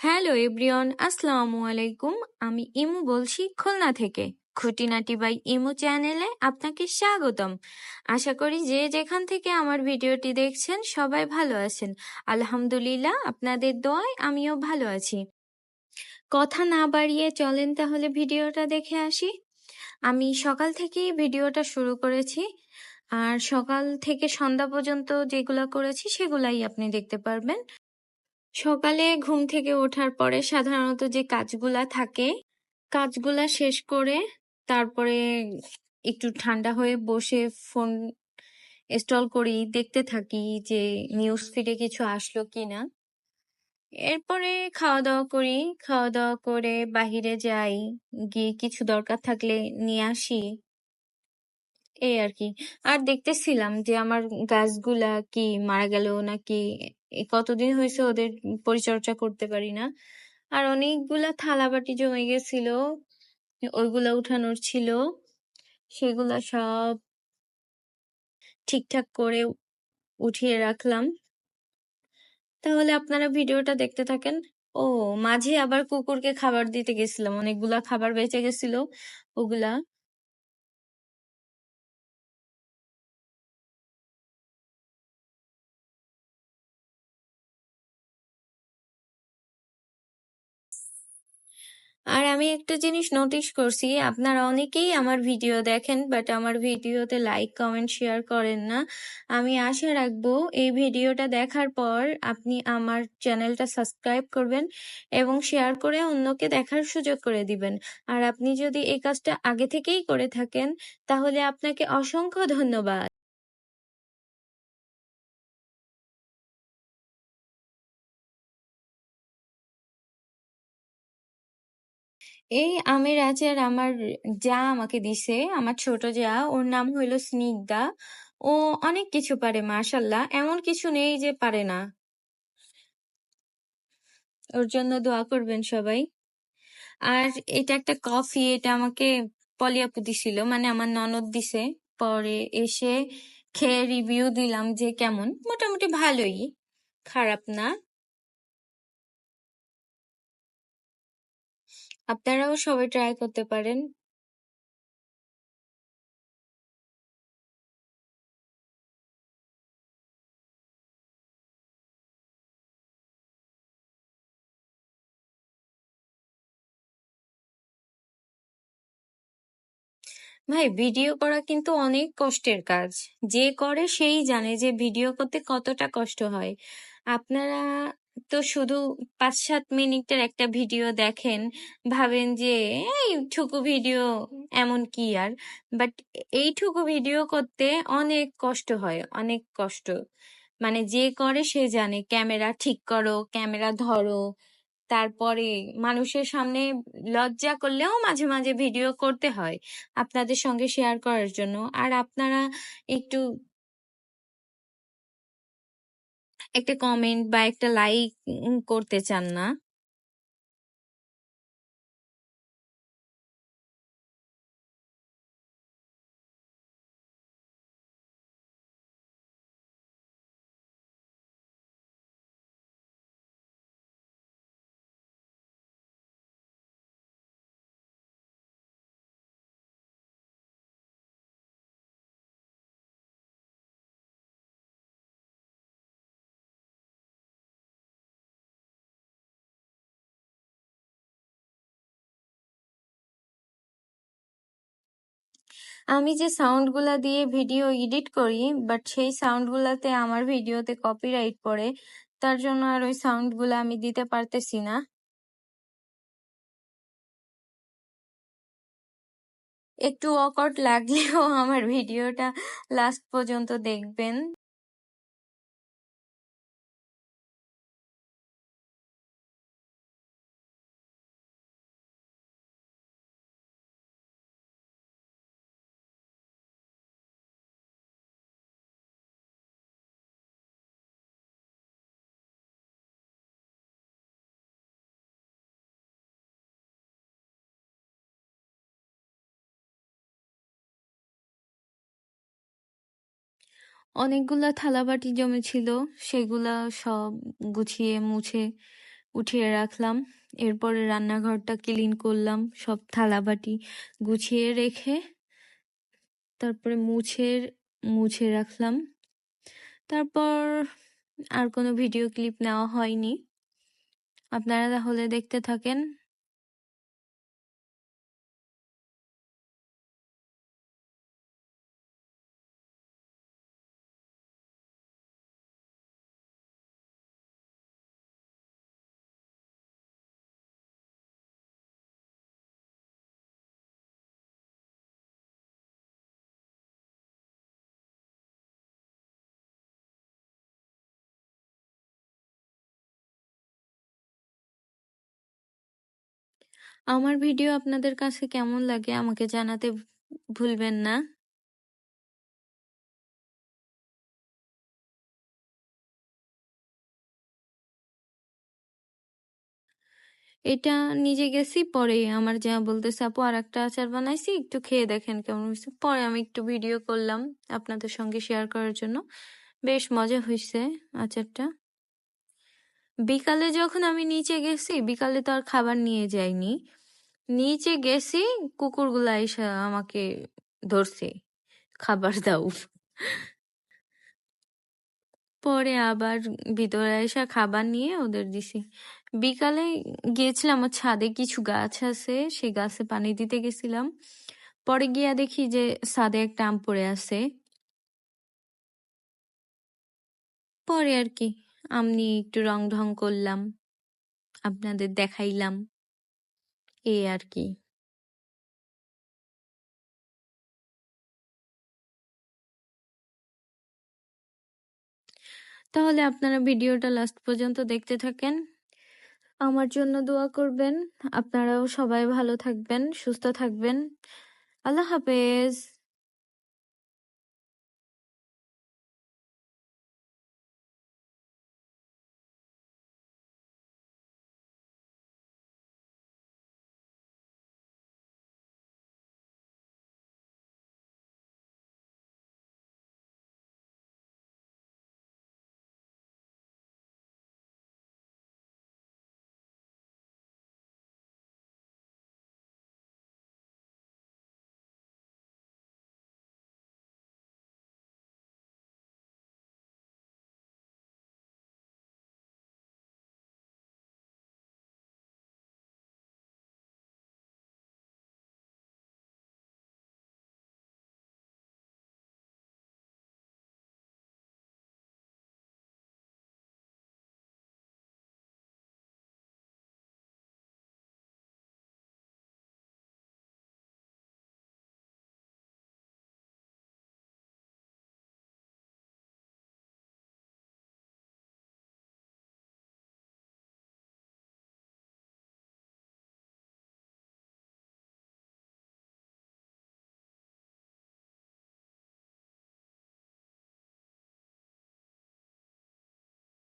Hello everyone, আসসালামু আলাইকুম। আমি ইমু বলছি খুলনা থেকে। খুঁটিনাটি বাই ইমু চ্যানেলে আপনাকে স্বাগতম। আশা করি যে যেখান থেকে আমার ভিডিওটি দেখছেন সবাই ভালো আছেন। আলহামদুলিল্লাহ, আপনাদের দোয়ায় আমিও ভালো আছি। কথা না বাড়িয়ে চলেন তাহলে ভিডিওটা দেখে আসি। আমি সকাল থেকেই ভিডিওটা শুরু করেছি। আর সকাল থেকে সন্ধ্যা পর্যন্ত যেগুলো করেছি সেগুলাই আপনি দেখতে পারবেন। সকালে ঘুম থেকে ওঠার পরে সাধারণত যে কাজগুলা থাকে, কাজগুলা শেষ করে তারপরে একটু ঠান্ডা হয়ে বসে ফোন ইনস্টল করি, দেখতে থাকি যে নিউজ ফিডে কিছু আসলো কিনা। এরপরে খাওয়া দাওয়া করি খাওয়া দাওয়া করে বাহিরে যাই, গিয়ে কিছু দরকার থাকলে নিয়ে আসি। এই আর কি। আর দেখতেছিলাম যে আমার গাছগুলা কি মারা গেল নাকি কতদিন হয়েছে ওদের পরিচর্যা করতে পারি না। আর অনেকগুলা থালা বাটি জমে গেছিল, ওইগুলা উঠানোর ছিল, সেগুলা সব ঠিকঠাক করে উঠিয়ে রাখলাম। তাহলে আপনারা ভিডিওটা দেখতে থাকেন। ও, মাঝে আবার কুকুরকে খাবার দিতে গেছিলাম, অনেকগুলা খাবার বেঁচে গেছিল, ওগুলা। আর আমি একটা জিনিস নোটিশ করছি, আপনারা অনেকেই আমার ভিডিও দেখেন বাট আমার ভিডিওতে লাইক কমেন্ট শেয়ার করেন না। আমি আশা রাখব এই ভিডিওটা দেখার পর আপনি আমার চ্যানেলটা সাবস্ক্রাইব করবেন এবং শেয়ার করে অন্যকে দেখার সুযোগ করে দিবেন। আর আপনি যদি এই কাজটা আগে থেকেই করে থাকেন, তাহলে আপনাকে অসংখ্য ধন্যবাদ। এই আমের আচার আমার যা আমাকে দিছে, আমার ছোট যা, ওর নাম হইল স্নিগ্ধা। ও অনেক কিছু পারে, মাশাল্লাহ। এমন কিছু নেই যে পারে না। ওর জন্য দোয়া করবেন সবাই। আর এটা একটা কফি, এটা আমাকে পলিয়াপু দিছিল মানে আমার ননদ দিছে। পরে এসে খেয়ে রিভিউ দিলাম যে কেমন। মোটামুটি ভালোই, খারাপ না। আপনারাও সবাই ট্রাই করতে পারেন। ভাই ভিডিও করা কিন্তু অনেক কষ্টের কাজ। যে করে সেই জানে যে ভিডিও করতে কতটা কষ্ট হয়। আপনারা তো শুধু পাঁচ সাত মিনিটের একটা ভিডিও দেখেন, ভাবেন যে এইটুকু ভিডিও এমন কি আর? বাট এইটুকু ভিডিও করতে অনেক কষ্ট হয়, অনেক কষ্ট। মানে যে করে সে জানে, ক্যামেরা ঠিক করো, ক্যামেরা ধরো। তারপরে মানুষের সামনে লজ্জা করলেও মাঝে মাঝে ভিডিও করতে হয়, আপনাদের সঙ্গে শেয়ার করার জন্য। আর আপনারা একটু একটা কমেন্ট বা একটা লাইক করতে চান না। আমি যে সাউন্ডগুলা দিয়ে ভিডিও এডিট করি বাট সেই সাউন্ড গুলাতে আমার ভিডিওতে কপিরাইট পড়ে, তার জন্য আর ওই সাউন্ডগুলা আমি দিতে পারতেছি না। একটু অকট লাগলেও আমার ভিডিওটা লাস্ট পর্যন্ত দেখবেন। অনেকগুলা থালাবাটি জমেছিল, সেগুলা সব গুছিয়ে মুছে উঠিয়ে রাখলাম। এরপরে রান্নাঘরটা ক্লিন করলাম, সব থালাবাটি গুছিয়ে রেখে তারপরে মুছে মুছে রাখলাম। তারপর আর কোনো ভিডিও ক্লিপ নেওয়া হয়নি। আপনারা তাহলে দেখতে থাকেন। আমার ভিডিও আপনাদের কাছে কেমন লাগে আমাকে জানাতে ভুলবেন না। এটা নিজে গেছি, পরে আমার যা বলতেছে, আপু আর একটা আচার বানাইছি, একটু খেয়ে দেখেন কেমন হয়েছে পরে আমি একটু ভিডিও করলাম আপনাদের সঙ্গে শেয়ার করার জন্য। বেশ মজা হয়েছে আচারটা। বিকালে যখন আমি নিচে গেছি, বিকালে তো আর খাবার নিয়ে যাইনি। নিচে গেছি, কুকুরগুলা এসে আমাকে ধরছে, খাবার দাও। পরে আবার ভিতরে এসে খাবার নিয়ে ওদের দিছি। বিকালে গিয়েছিলাম আমার ছাদে, কিছু গাছ আছে, সেই গাছে পানি দিতে গেছিলাম। পরে গিয়া দেখি যে ছাদে একটা আম পড়ে আছে। পরে আর কি, আম নিয়ে একটু রং ঢং করলাম, আপনাদের দেখাইলাম। এই আর কি। তাহলে আপনারা ভিডিওটা লাস্ট পর্যন্ত দেখতে থাকেন। আমার জন্য দোয়া করবেন। আপনারাও সবাই ভালো থাকবেন, সুস্থ থাকবেন। আল্লাহ হাফেজ।